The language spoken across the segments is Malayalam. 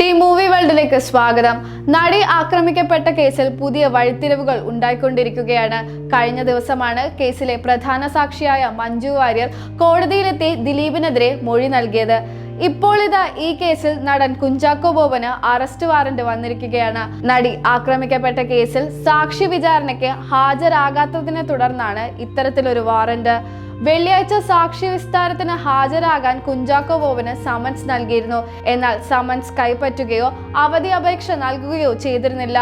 ടീം മൂവി വേൾഡിലേക്ക് സ്വാഗതം. നടി ആക്രമിക്കപ്പെട്ട കേസിൽ പുതിയ വഴിത്തിരിവുകൾ ഉണ്ടായിക്കൊണ്ടിരിക്കുകയാണ്. കഴിഞ്ഞ ദിവസമാണ് കേസിലെ പ്രധാന സാക്ഷിയായ മഞ്ജു വാര്യർ കോടതിയിലെത്തി ദിലീപിനെതിരെ മൊഴി നൽകിയത്. ഇപ്പോൾ ഇതാ ഈ കേസിൽ നടൻ കുഞ്ചാക്കോ ബോബന് അറസ്റ്റ് വാറന്റ് വന്നിരിക്കുകയാണ്. നടി ആക്രമിക്കപ്പെട്ട കേസിൽ സാക്ഷി വിചാരണയ്ക്ക് ഹാജരാകാത്തതിനെ തുടർന്നാണ് ഇത്തരത്തിലൊരു വാറന്റ്. വെള്ളിയാഴ്ച സാക്ഷി വിസ്താരത്തിന് ഹാജരാകാൻ കുഞ്ചാക്കോ ബോബന് സമൻസ് നൽകിയിരുന്നു. എന്നാൽ സമൻസ് കൈപ്പറ്റുകയോ അവധി അപേക്ഷ നൽകുകയോ ചെയ്തിരുന്നില്ല.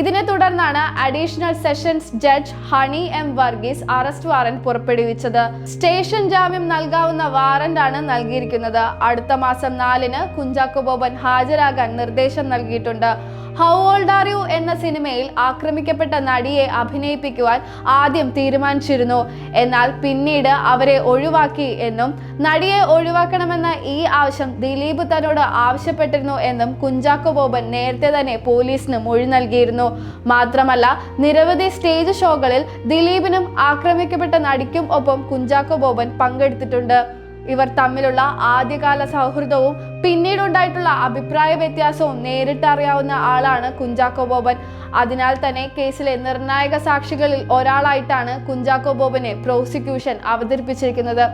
ഇതിനെ തുടർന്നാണ് additional sessions judge Honey M Varghese arrest warrant പുറപ്പെടുവിച്ചത്. സ്റ്റേഷൻ ജാമ്യം നൽകാവുന്ന വാറന്റാണ് നൽകിയിരിക്കുന്നത്. അടുത്ത മാസം നാലിന് കുഞ്ചാക്കോ ബോബൻ ഹാജരാകാൻ നിർദ്ദേശം നൽകിയിട്ടുണ്ട്. ഹൗ ഓൾഡ് ആർ യു എന്ന സിനിമയിൽ ആക്രമിക്കപ്പെട്ട നടിയെ അഭിനയിപ്പിക്കുവാൻ ആദ്യം തീരുമാനിച്ചിരുന്നു. എന്നാൽ പിന്നീട് അവരെ ഒഴിവാക്കി എന്നും നടിയെ ഒഴിവാക്കണമെന്ന ഈ ആവശ്യം ദിലീപ് തന്നോട് ആവശ്യപ്പെട്ടിരുന്നു എന്നും കുഞ്ചാക്കോ ബോബൻ നേരത്തെ തന്നെ പോലീസിന് മൊഴി നൽകിയിരുന്നു. മാത്രമല്ല നിരവധി സ്റ്റേജ് ഷോകളിൽ ദിലീപിനും ആക്രമിക്കപ്പെട്ട നടിക്കും ഒപ്പം കുഞ്ചാക്കോ ബോബൻ പങ്കെടുത്തിട്ടുണ്ട്. ഇവർ തമ്മിലുള്ള ആദ്യകാല സൗഹൃദവും പിന്നീടുണ്ടായിട്ടുള്ള അഭിപ്രായ വ്യത്യാസവും നേരിട്ടറിയാവുന്ന ആളാണ് കുഞ്ചാക്കോ ബോബൻ. അതിനാൽ തന്നെ കേസിലെ നിർണായക സാക്ഷികളിൽ ഒരാളായിട്ടാണ് കുഞ്ചാക്കോ ബോബനെ പ്രോസിക്യൂഷൻ അവതരിപ്പിച്ചിരിക്കുന്നത്.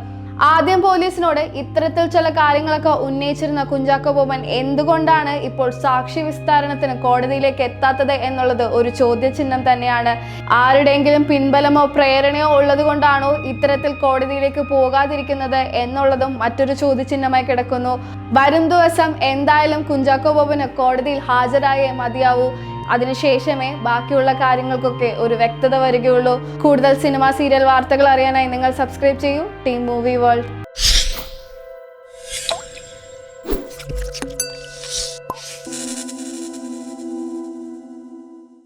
ആദ്യം പോലീസിനോട് ഇത്തരത്തിൽ ചില കാര്യങ്ങളൊക്കെ ഉന്നയിച്ചിരുന്ന കുഞ്ചാക്കോ ബോബൻ എന്തുകൊണ്ടാണ് ഇപ്പോൾ സാക്ഷി വിസ്താരണത്തിന് കോടതിയിലേക്ക് എത്താത്തത് എന്നുള്ളത് ഒരു ചോദ്യചിഹ്നം തന്നെയാണ്. ആരുടെയെങ്കിലും പിൻബലമോ പ്രേരണയോ ഉള്ളത് കൊണ്ടാണോ ഇത്തരത്തിൽ കോടതിയിലേക്ക് പോകാതിരിക്കുന്നത് എന്നുള്ളതും മറ്റൊരു ചോദ്യചിഹ്നമായി കിടക്കുന്നു. വരും ദിവസം എന്തായാലും കുഞ്ചാക്കോ ബോബന് കോടതിയിൽ ഹാജരായേ മതിയാവൂ. അതിനുശേഷമേ ബാക്കിയുള്ള കാര്യങ്ങൾക്കൊക്കെ ഒരു വ്യക്തത വരികയുള്ളൂ. കൂടുതൽ സിനിമ സീരിയൽ വാർത്തകൾ അറിയാനായി നിങ്ങൾ സബ്സ്ക്രൈബ് ചെയ്യൂ. Team movie world